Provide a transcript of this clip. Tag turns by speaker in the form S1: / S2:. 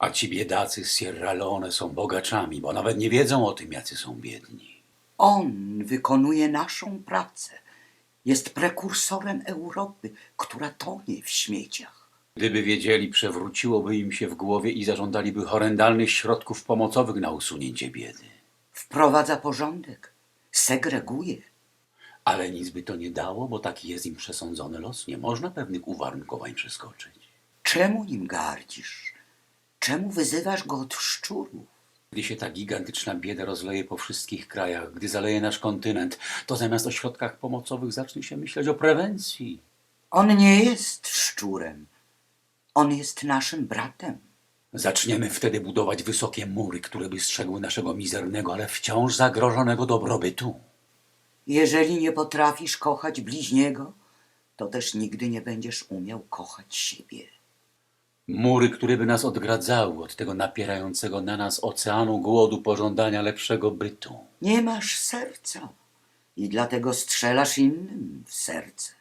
S1: A ci biedacy z Sierra Leone są bogaczami, bo nawet nie wiedzą o tym, jacy są biedni.
S2: On wykonuje naszą pracę. Jest prekursorem Europy, która tonie w śmieciach.
S1: Gdyby wiedzieli, przewróciłoby im się w głowie i zażądaliby horrendalnych środków pomocowych na usunięcie biedy.
S2: Wprowadza porządek, segreguje.
S1: Ale nic by to nie dało, bo taki jest im przesądzony los. Nie można pewnych uwarunkowań przeskoczyć.
S2: Czemu nim gardzisz? Czemu wyzywasz go od szczurów?
S1: Gdy się ta gigantyczna bieda rozleje po wszystkich krajach, gdy zaleje nasz kontynent, to zamiast o środkach pomocowych zacznie się myśleć o prewencji.
S2: On nie jest szczurem. On jest naszym bratem.
S1: Zaczniemy wtedy budować wysokie mury, które by strzegły naszego mizernego, ale wciąż zagrożonego dobrobytu.
S2: Jeżeli nie potrafisz kochać bliźniego, to też nigdy nie będziesz umiał kochać siebie.
S1: Mury, które by nas odgradzały od tego napierającego na nas oceanu głodu pożądania lepszego bytu.
S2: Nie masz serca i dlatego strzelasz innym w serce.